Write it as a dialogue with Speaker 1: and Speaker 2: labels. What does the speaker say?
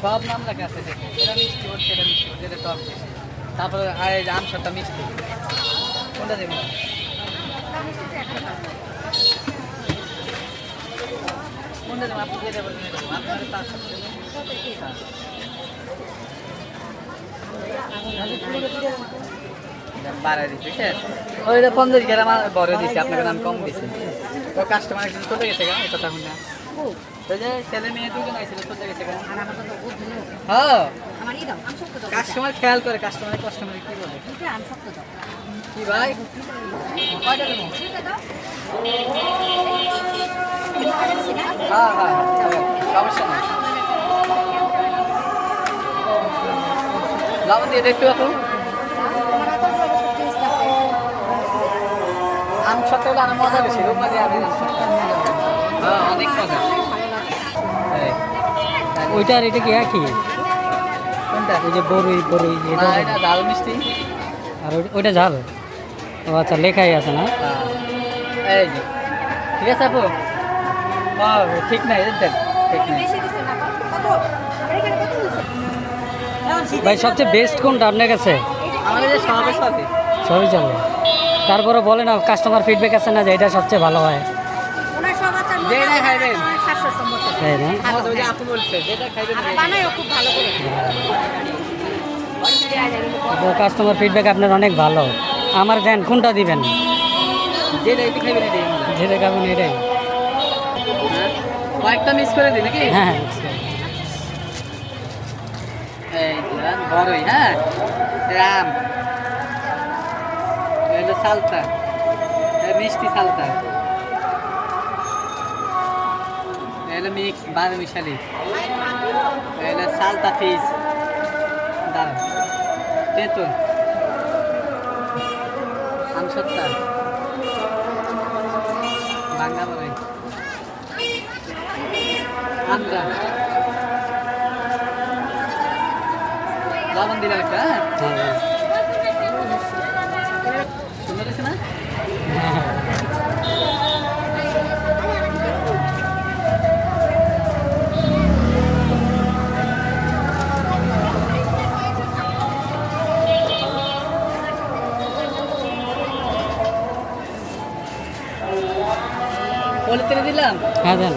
Speaker 1: সব নাম লেখা আছে এটা মিষ্টি মিষ্টি তারপরে আর এই মিষ্টি। কোনটা দেবেন কোনটা দেবেন আপনার আছে? ওইটা পঞ্চাশ আপনাকে দাম কম দিচ্ছি। কাস্টমার একজন কোথায় গেছে গা, এই কথা শুনে। ওই যে ছেলে মেয়ে দুজন আইছিল কোথায় গেছে গা হ্যাঁ কাস্টমার খেয়াল করে কাস্টমার কাস্টমার কি বলে? কি ভাই? কয়টা দেবো? হ্যাঁ হ্যাঁ সমস্যা নেই। লবণ দিয়ে দেখতে পাবো আম সত্য হলে আরও মজা বেশি রূপা দিয়ে আমি হ্যাঁ অনেক মজা।
Speaker 2: ওইটা আর এটা কি একই?
Speaker 1: কোনটা?
Speaker 2: ওই যে বড়ই বড়ই এটা
Speaker 1: এটা ডাল মিষ্টি।
Speaker 2: আর ওইটা ঝাল। ও আচ্ছা লেখাই আছে না?
Speaker 1: হ্যাঁ। এই যে। ঠিক আছে আপু? ঠিক নাই দেখ ঠিক নাই।
Speaker 2: ভাই সবচেয়ে বেস্ট কোনটা আপনার কাছে? সবই চলে তারপরে বলে না কাস্টমার ফিডব্যাক আছে না যে এটা সবচেয়ে ভালো হয়?
Speaker 1: যেটা খাইবেন।
Speaker 2: তাই না?
Speaker 1: আমাদের আপু বলছে যেটা খাইবেন
Speaker 2: কাস্টমার ফিডব্যাক আপনার অনেক ভালো। আমার দেন কোনটা দিবেন?
Speaker 1: যেটা খাইবেন এটাই
Speaker 2: যেটা খাবেন এটাই।
Speaker 1: হ্যাঁ? কয়েকটা মিস করে দিই নাকি?
Speaker 2: হ্যাঁ
Speaker 1: বড়ই হ্যাঁ? রাম। সালতা। মিষ্টি সালতা। হলো মিক্স বারো মিশালি হলো সালতা ফিস দাঁড়ান তেঁতুল আমসত্তা বাংলা বড়ই আমরা লবণ দিলাম একটা সুন্দর হয়েছে না পলিথিনে দিলাম।
Speaker 2: হ্যাঁ দেন।